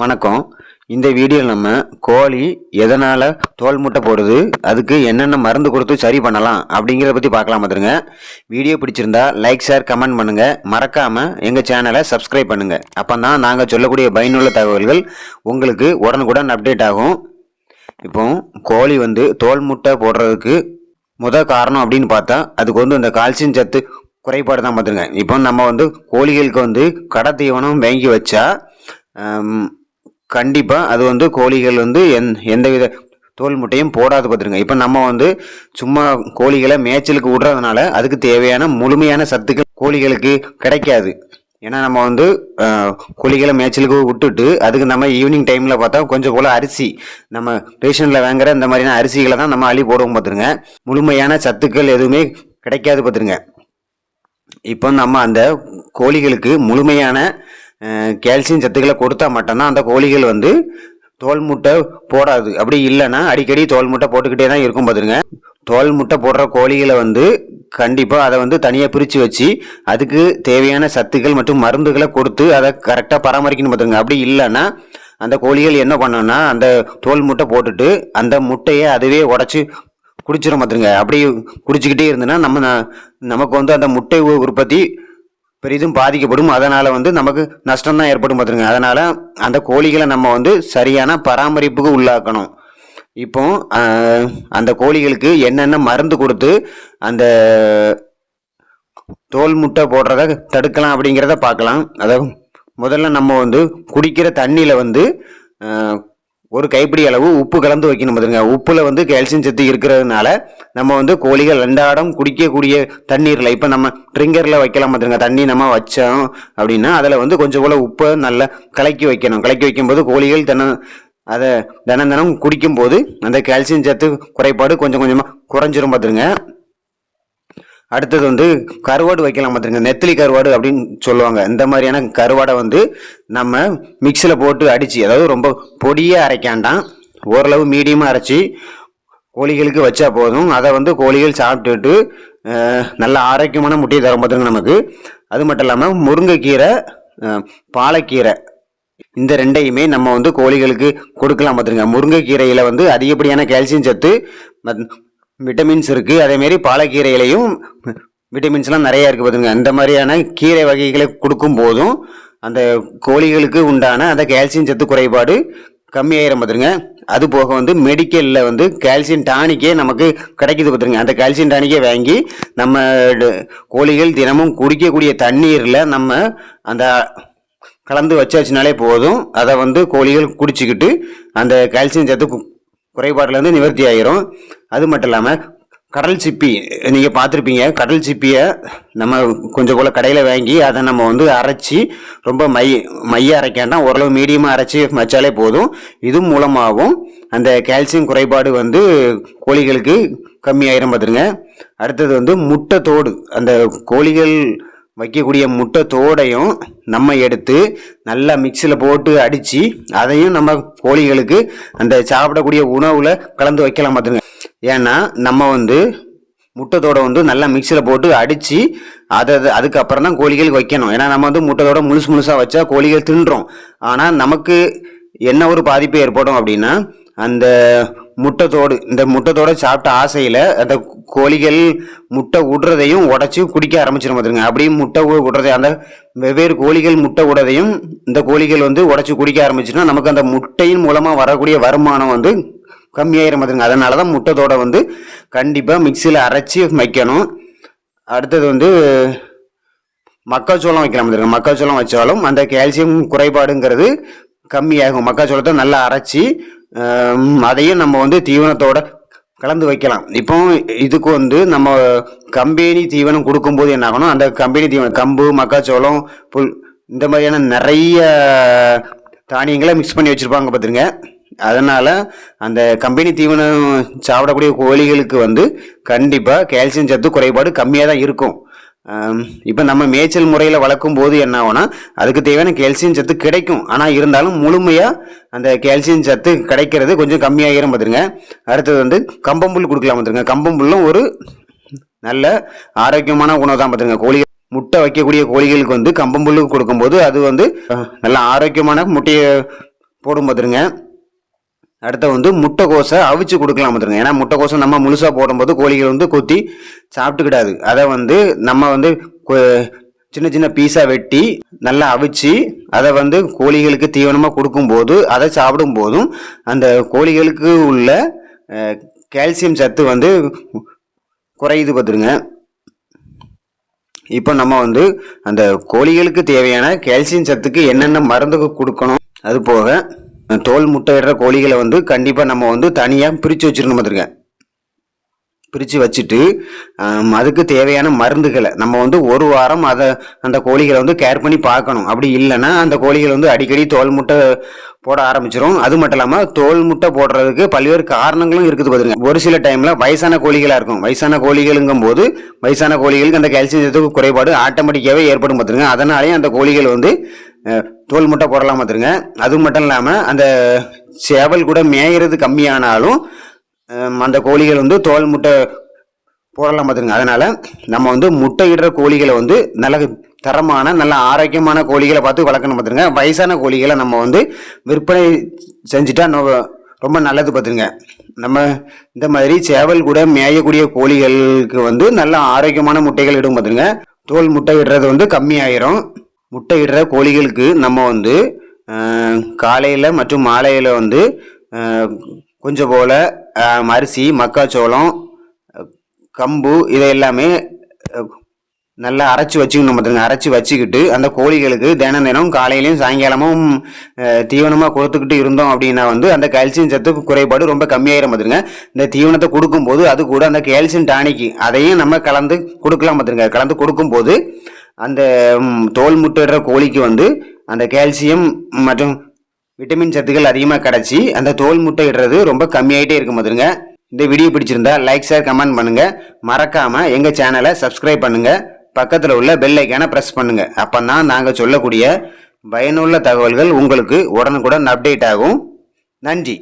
வணக்கம். இந்த வீடியோ நம்ம கோழி எதனால் தோல் முட்டை போடுது அதுக்கு என்னென்ன மருந்து கொடுத்து சரி பண்ணலாம் அப்படிங்கிறத பற்றி பார்க்கலாம் பார்த்துருங்க வீடியோ பிடிச்சிருந்தா லைக் ஷேர் கமெண்ட் பண்ணுங்கள் மறக்காமல் எங்கள் சேனலை சப்ஸ்கிரைப் பண்ணுங்கள் அப்போ தான் நாங்கள் சொல்லக்கூடிய பயனுள்ள தகவல்கள் உங்களுக்கு உடனுக்குடன் அப்டேட் ஆகும். இப்போ கோழி வந்து தோல் முட்டை போடுறதுக்கு முத காரணம் அப்படின்னு பார்த்தா அதுக்கு வந்து இந்த கால்சியம் சத்து குறைபாடு தான் பார்த்துருங்க இப்போ நம்ம வந்து கோழிகளுக்கு வந்து கடை தீவனம் வாங்கி வச்சா கண்டிப்பாக அது வந்து கோழிகள் வந்து எந் எந்தவித தோல் முட்டையும் போடாது பார்த்துருங்க இப்போ நம்ம வந்து சும்மா கோழிகளை மேய்ச்சலுக்கு விடுறதுனால அதுக்கு தேவையான முழுமையான சத்துக்கள் கோழிகளுக்கு கிடைக்காது. ஏன்னா நம்ம வந்து கோழிகளை மேய்ச்சலுக்கு விட்டுட்டு அதுக்கு நம்ம ஈவினிங் டைமில் பார்த்தா கொஞ்சம் போல் அரிசி நம்ம ரேஷனில் வாங்குற இந்த மாதிரியான அரிசிகளை தான் நம்ம அள்ளி போடுவோம் பார்த்துருங்க முழுமையான சத்துக்கள் எதுவுமே கிடைக்காது பார்த்துருங்க இப்போ நம்ம அந்த கோழிகளுக்கு முழுமையான கால்சியம் சத்துக்களை கொடுத்தா மட்டும்தான் அந்த கோழிகள் வந்து தோல் முட்டை போடாது. அப்படி இல்லைன்னா அடிக்கடி தோல் முட்டை போட்டுக்கிட்டே தான் இருக்கும் பார்த்துருங்க தோல் முட்டை போடுற கோழிகளை வந்து கண்டிப்பாக அதை வந்து தனியாக பிரித்து வச்சு அதுக்கு தேவையான சத்துக்கள் மற்றும் மருந்துகளை கொடுத்து அதை கரெக்டாக பராமரிக்கணும் பார்த்துருங்க அப்படி இல்லைன்னா அந்த கோழிகள் என்ன பண்ணோம்னா அந்த தோல் முட்டை போட்டுட்டு அந்த முட்டையை அதுவே உடச்சி குடிச்சிடும் பார்த்துருங்க அப்படி குடிச்சிக்கிட்டே இருந்ததுன்னா நம்ம ந- நமக்கு வந்து அந்த முட்டை உற்பத்தி பெரிதும் பாதிக்கப்படும். அதனால் வந்து நமக்கு நஷ்டம் தான் ஏற்படும் பார்த்துருங்க. அதனால் அந்த கோழிகளை நம்ம வந்து சரியான பராமரிப்புக்கு உள்ளாக்கணும். இப்போ அந்த கோழிகளுக்கு என்னென்ன மருந்து கொடுத்து அந்த தோல் முட்டை போடுறத தடுக்கலாம் அப்படிங்கிறத பார்க்கலாம். அதாவது முதல்ல நம்ம வந்து குடிக்கிற தண்ணியில் வந்து ஒரு கைப்பிடி அளவு உப்பு கலந்து வைக்கணும் பார்த்துருங்க. உப்பில் வந்து கால்சியம் சத்து இருக்கிறதுனால நம்ம வந்து கோழிகள் ரெண்டாடம் குடிக்கக்கூடிய தண்ணீரில் இப்போ நம்ம ட்ரிங்கரில் வைக்கலாம் பார்த்துருங்க தண்ணி நம்ம வச்சோம் அப்படின்னா அதில் வந்து கொஞ்சம் போல் உப்பை நல்லா கலக்கி வைக்கணும். கலக்கி வைக்கும்போது கோழிகள் தினம் அதை தினம் தினம் குடிக்கும்போது அந்த கால்சியம் சத்து குறைபாடு கொஞ்சம் கொஞ்சமாக குறைஞ்சிரும் பார்த்துருங்க அடுத்தது வந்து கருவாடு வைக்கலாம் பார்த்துருங்க நெத்திலி கருவாடு அப்படின்னு சொல்லுவாங்க. இந்த மாதிரியான கருவாடை வந்து நம்ம மிக்சியில் போட்டு அடித்து அதாவது ரொம்ப பொடியாக அரைக்காண்டாம் ஓரளவு மீடியமாக அரைச்சி கோழிகளுக்கு வச்சா போதும். அதை வந்து கோழிகள் சாப்பிட்டுட்டு நல்ல ஆரோக்கியமான முட்டையை தரும் பார்த்துருங்க நமக்கு. அது மட்டும் இல்லாமல் முருங்கைக்கீரை பாலைக்கீரை பாலக்கீரை. இந்த ரெண்டையுமே நம்ம வந்து கோழிகளுக்கு கொடுக்கலாம் பார்த்துருங்க முருங்கைக்கீரையில் வந்து அதிகப்படியான கால்சியம் சத்து மத்- விட்டமின்ஸ் இருக்குது அதேமாரி பாலக்கீரையிலையும் விட்டமின்ஸ்லாம் நிறையா இருக்குது பார்த்துங்க இந்த மாதிரியான கீரை வகைகளை கொடுக்கும் போதும் அந்த கோழிகளுக்கு உண்டான அந்த கால்சியம் சத்து குறைபாடு கம்மியாயிரம் பார்த்துருங்க அது போக வந்து மெடிக்கலில் வந்து கால்சியம் டானிக்கே நமக்கு கிடைக்குது பார்த்துருங்க அந்த கால்சியம் டானிக்கே வாங்கி நம்ம ட- கோழிகள் தினமும் குடிக்கக்கூடிய தண்ணீரில் நம்ம அந்த கலந்து வச்சாச்சுனாலே போதும். அதை வந்து கோழிகள் குடிச்சிக்கிட்டு அந்த கால்சியம் சத்து குறைபாட்டிலேருந்து நிவர்த்தி ஆகிரும் அது மட்டும் இல்லாமல் கடல் சிப்பி நீங்கள் பார்த்துருப்பீங்க. கடல் சிப்பியை நம்ம கொஞ்சம் போல் கடையில் வாங்கி அதை நம்ம வந்து அரைச்சி ரொம்ப மை மைய அரைக்காண்டாம் ஓரளவு மீடியமாக அரைச்சி வச்சாலே போதும். இது மூலமாகவும் அந்த கால்சியம் குறைபாடு வந்து கோழிகளுக்கு கம்மியாயிரம் பார்த்துருங்க அடுத்தது வந்து முட்டை தோடு. அந்த கோழிகள் வைக்கக்கூடிய முட்டை தோடையும் நம்ம எடுத்து நல்லா மிக்சியில் போட்டு அடித்து அதையும் நம்ம கோழிகளுக்கு அந்த சாப்பிடக்கூடிய உணவில் கலந்து வைக்கலாம் பார்த்துருங்க ஏன்னா நம்ம வந்து முட்டை வந்து நல்லா மிக்சியில் போட்டு அடித்து அதை அதுக்கப்புறம் தான் கோழிகள் வைக்கணும். ஏன்னா நம்ம வந்து முட்டத்தோட முழுசு முழுசாக வச்சா கோழிகள் தின்றோம். ஆனால் நமக்கு என்ன ஒரு பாதிப்பு ஏற்படும் அப்படின்னா அந்த முட்டைத்தோடு இந்த முட்டத்தோடு சாப்பிட்ட ஆசையில் அந்த கோழிகள் முட்டை விடுறதையும் உடச்சி குடிக்க ஆரம்பிச்சிடும் பார்த்துருங்க அப்படியே முட்டை வி- விடுறதை அந்த வெவ்வேறு கோழிகள் முட்டை விடுறதையும் இந்த கோழிகள் வந்து உடச்சி குடிக்க ஆரம்பிச்சுன்னா நமக்கு அந்த முட்டையின் மூலமாக வரக்கூடிய வருமானம் வந்து கம்மியாகிற பார்த்துருங்க அதனால தான் முட்டைத்தோட வந்து கண்டிப்பாக மிக்சியில் அரைச்சி வைக்கணும். அடுத்தது வந்து மக்காச்சோளம் வைக்கிற மாதிரி இருக்கும் மக்காச்சோளம் வச்சாலும் அந்த கால்சியம் குறைபாடுங்கிறது கம்மியாகும். மக்காச்சோளத்தை நல்லா அரைச்சி அதையும் நம்ம வந்து தீவனத்தோட கலந்து வைக்கலாம். இப்போ இதுக்கு வந்து நம்ம கம்பெனி தீவனம் கொடுக்கும்போது என்ன ஆகணும்? அந்த கம்பெனி தீவனம் கம்பு மக்காச்சோளம் புல் இந்த மாதிரியான நிறைய தானியங்களை மிக்ஸ் பண்ணி வச்சுருப்பாங்க பார்த்துருங்க அதனால் அந்த கம்பெனி தீவனம் சாப்பிடக்கூடிய கோழிகளுக்கு வந்து கண்டிப்பாக கால்சியம் சத்து குறைபாடு கம்மியாக தான் இருக்கும். இப்போ நம்ம மேய்ச்சல் முறையில் வளர்க்கும் போது என்ன ஆகும்னா அதுக்கு தேவையான கால்சியம் சத்து கிடைக்கும். ஆனால் இருந்தாலும் முழுமையாக அந்த கால்சியம் சத்து கிடைக்கிறது கொஞ்சம் கம்மியாகிரும் பார்த்துருங்க அடுத்தது வந்து கம்பம்புல் கொடுக்கலாம் பார்த்துருங்க கம்பம்புல்லும் ஒரு நல்ல ஆரோக்கியமான உணவு தான் பார்த்துருங்க கோழிகள் முட்டை வைக்கக்கூடிய கோழிகளுக்கு வந்து கம்பம்புல்லு கொடுக்கும்போது அது வந்து நல்ல ஆரோக்கியமான முட்டையை போடும் பார்த்துருங்க அடுத்து வந்து முட்டைக்கோசை அவிச்சு கொடுக்கலாம் பார்த்துருங்க ஏன்னா முட்டைக்கோசை நம்ம முழுசாக போடும்போது கோழிகள் வந்து கொத்தி சாப்பிட்டுக்கிடாது. அதை வந்து நம்ம வந்து கொ- சின்ன சின்ன பீஸாக வெட்டி நல்லா அவிச்சு அதை வந்து கோழிகளுக்கு தீவனமாக கொடுக்கும்போது அதை சாப்பிடும் போதும் அந்த கோழிகளுக்கு உள்ள கால்சியம் சத்து வந்து குறையுது பார்த்துருங்க இப்போ நம்ம வந்து அந்த கோழிகளுக்கு தேவையான கால்சியம் சத்துக்கு என்னென்ன மருந்து கொடுக்கணும்? அது போக தோல் முட்டையிடுற கோழிகளை வந்து கண்டிப்பாக நம்ம வந்து தனியாக பிரித்து வச்சிருக்கணும் பார்த்துருங்க பிரித்து வச்சுட்டு அதுக்கு தேவையான மருந்துகளை நம்ம வந்து ஒரு வாரம் அதை அந்த கோழிகளை வந்து கேர் பண்ணி பார்க்கணும். அப்படி இல்லைன்னா அந்த கோழிகள் வந்து அடிக்கடி தோல் முட்டை போட ஆரம்பிச்சிரும். அது மட்டும் இல்லாமல் தோல் முட்டை போடுறதுக்கு பல்வேறு காரணங்களும் இருக்குது பார்த்துருங்க ஒரு சில டைமில் வயசான கோழிகளாக இருக்கும். வயசான கோழிகளுங்கும் போது வயசான கோழிகளுக்கு அந்த கால்சியம் குறைபாடு ஆட்டோமேட்டிக்காகவே ஏற்படும் பார்த்துருங்க அதனாலேயே அந்த கோழிகள் வந்து தோல் முட்டை போடலாம் பார்த்துருங்க அது மட்டும் இல்லாமல் அந்த சேவல் கூட மேயிறது கம்மியானாலும் அந்த கோழிகள் வந்து தோல் முட்டை போடலாம் பார்த்துருங்க அதனால் நம்ம வந்து முட்டையிடுற கோழிகளை வந்து நல்ல தரமான நல்ல ஆரோக்கியமான கோழிகளை பார்த்து வளர்க்கணும் பார்த்துருங்க வயசான கோழிகளை நம்ம வந்து விற்பனை செஞ்சுட்டா ரொம்ப நல்லது பார்த்துருங்க நம்ம இந்த மாதிரி சேவல் கூட மேயக்கூடிய கோழிகளுக்கு வந்து நல்ல ஆரோக்கியமான முட்டைகள் இடும் பார்த்துருங்க தோல் முட்டை இடுறது வந்து கம்மியாயிரும். முட்டையிடுற கோழிகளுக்கு நம்ம வந்து காலையில் மற்றும் மாலையில் வந்து கொஞ்சம் போல் அரிசி மக்காச்சோளம் கம்பு இதை எல்லாமே நல்லா அரைச்சி வச்சுக்கணும் பார்த்துங்க அரைச்சி வச்சுக்கிட்டு அந்த கோழிகளுக்கு தினம் தினம் காலையிலையும் சாயங்காலமும் தீவனமாக கொடுத்துக்கிட்டு இருந்தோம் அப்படின்னா வந்து அந்த கால்சியம் சத்து குறைபாடு ரொம்ப கம்மியாயிரும் பார்த்துருங்க இந்த தீவனத்தை கொடுக்கும்போது அது கூட அந்த கால்சியம் டானிக்கு அதையும் நம்ம கலந்து கொடுக்கலாம் பார்த்துருங்க கலந்து கொடுக்கும்போது அந்த தோல் முட்டையிடுற கோழிக்கு வந்து அந்த கால்சியம் மற்றும் விட்டமின் சத்துக்கள் அதிகமாக கிடச்சி அந்த தோல் முட்டை இடுறது ரொம்ப கம்மியாயிட்டே இருக்கும் பார்த்துருங்க இந்த வீடியோ பிடிச்சிருந்தா லைக் ஷேர் கமெண்ட் பண்ணுங்கள் மறக்காமல் எங்கள் சேனலை சப்ஸ்கிரைப் பண்ணுங்க. பக்கத்தில் உள்ள பெல் ஐக்கானை ப்ரெஸ் அப்போ தான் நாங்கள் சொல்லக்கூடிய பயனுள்ள தகவல்கள் உங்களுக்கு உடனுக்குடன் அப்டேட் ஆகும். நன்றி.